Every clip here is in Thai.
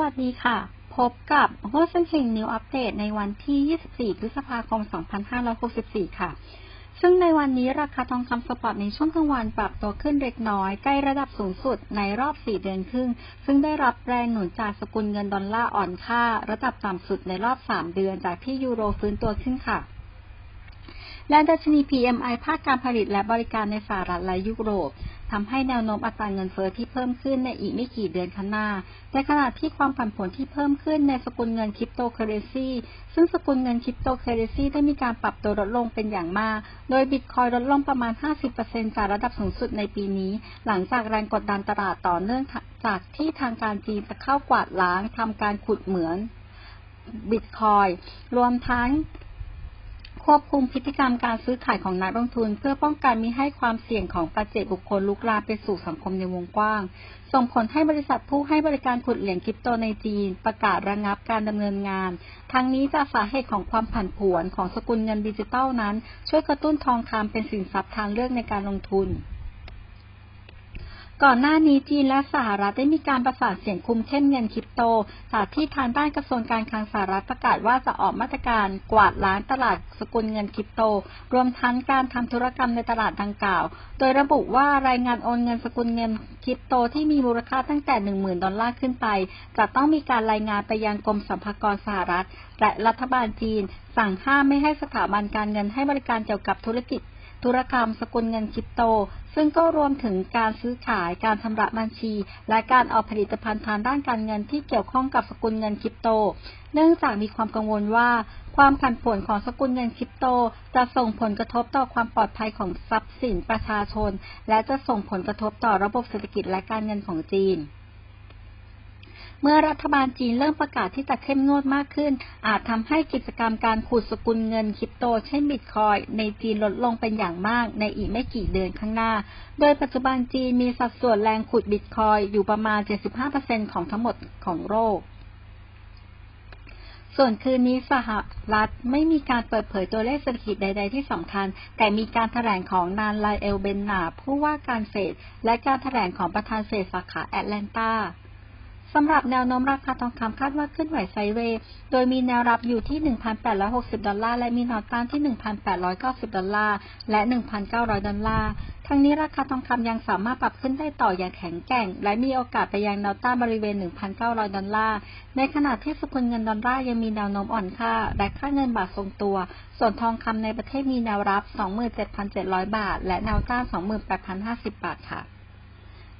วัสดีค่ะ พบกับโฮสเฮงนิวอัปเดตในวันที่ 24 พฤษภาคม 2564 ค่ะ ซึ่งในวันนี้ราคาทองคำสปอตในช่วงกลางวันปรับตัวขึ้นเล็กน้อย ใกล้ระดับสูงสุดในรอบ 4 เดือนครึ่ง ซึ่งได้รับแรงหนุนจากสกุลเงินดอลลาร์อ่อนค่า ระดับต่ำสุดในรอบ 3 เดือนจากที่ยูโรฟื้นตัวขึ้นค่ะ และดัชนี PMI ภาคการผลิตและบริการในสหรัฐและยุโรปทำให้แนวโน้มอัตราเงินเฟอ้อที่เพิ่มขึ้นในอีกไม่กี่เดือนข้างหน้าในขณะที่ความผันผวนที่เพิ่มขึ้นในสกุลเงินคริปโตเคอเรนซีซึ่งสกุลเงินคริปโตเคอเรนซีได้มีการปรับตัวลดลงเป็นอย่างมาก โดยบิตคอยลดลงประมาณ 50%จากระดับสูงสุดในปีนี้ หลังจากแรงกดดันตลาดต่อเนื่องจากที่ทางการจีนจะเข้ากวาดล้างทำการขุดเหมืองบิตคอยรวมทั้ง ควบคุมพฤติกรรมการซื้อขายของนักลงทุน เพื่อป้องกันมิให้ความเสี่ยงของปัจเจกบุคคลลุกลามไปสู่สังคมในวงกว้าง ส่งผลให้บริษัทผู้ให้บริการขุดเหรียญคริปโตในจีน ประกาศระงับการดำเนินงาน ทั้งนี้จากสาเหตุของความผันผวนของสกุลเงินดิจิทัลนั้น ช่วยกระตุ้นทองคำเป็นสินทรัพย์ทางเลือกในการลงทุน ก่อนหน้านี้จีนและสหรัฐได้มีการประสานเสียงคุมเข้มเงินคริปโต จากที่ทางด้านกระทรวงการคลังสหรัฐประกาศว่าจะออกมาตรการกวาดล้างตลาดสกุลเงินคริปโต รวมทั้งการทำธุรกรรมในตลาดดังกล่าว โดยระบุว่ารายงานโอนเงินสกุลเงินคริปโตที่มีมูลค่าตั้งแต่ 10,000 ดอลลาร์ขึ้นไป จะต้องมีการรายงานไปยังกรมสรรพากรสหรัฐ และรัฐบาลจีน สั่งห้ามไม่ให้สถาบันการเงินให้บริการเกี่ยวกับธุรกิจ ธุรกรรมสกุลเงินคริปโต ซึ่งก็รวมถึงการซื้อขายการชำระบัญชี และการออกผลิตภัณฑ์ทางด้านการเงินที่เกี่ยวข้องกับสกุลเงินคริปโต เนื่องจากมีความกังวลว่า ความผันผวนของสกุลเงินคริปโต จะส่งผลกระทบต่อความปลอดภัยของทรัพย์สินประชาชน และจะส่งผลกระทบต่อระบบเศรษฐกิจและการเงินของจีน เมื่อรัฐบาลจีนเริ่มประกาศที่จะเข้มงวดมากขึ้น อาจทำให้กิจกรรมการขูดสกุลเงินคริปโต เช่นบิตคอยในจีนลดลงเป็นอย่างมากในอีกไม่กี่เดือนข้างหน้า โดยปัจจุบันจีนมีสัดส่วนแรงขุดบิตคอยอยู่ประมาณ 75%ของทั้งหมดของโลกส่วนคืนนี้สหรัฐไม่มีการเปิดเผยตัวเลขเศรษฐกิจใด ๆ ที่สำคัญ แต่มีการถแถลงของนานไลเอลเบนนาผู้ว่าการเฟดและการถแถลงของประธานเฟดสาขาแอตแลนตา สำหรับแนวโน้มราคาทองคำคาดว่าขึ้นไหวไซเวย์ โดยมีแนวรับอยู่ที่ 1,860 ดอลลาร์ และมีแนวต้านที่ 1,890 ดอลลาร์ และ 1,900 ดอลลาร์ ทั้งนี้ราคาทองคำยังสามารถปรับขึ้นได้ต่ออย่างแข็งแกร่ง และมีโอกาสไปยังแนวต้านบริเวณ 1,900 ดอลลาร์ ในขณะที่สกุลเงินดอลลาร์ยังมีแนวโน้มอ่อนค่า และค่าเงินบาททรงตัว ส่วนทองคำในประเทศมีแนวรับ 27,700 บาท และแนวต้าน 28,050 บาทค่ะ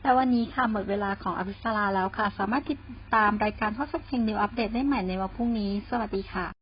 และวันนี้ค่ะหมดเวลาของอภิสราแล้วค่ะ สามารถติดตามรายการทอดสดเฮงนิวอัปเดตได้ใหม่ในวันพรุ่งนี้ สวัสดีค่ะ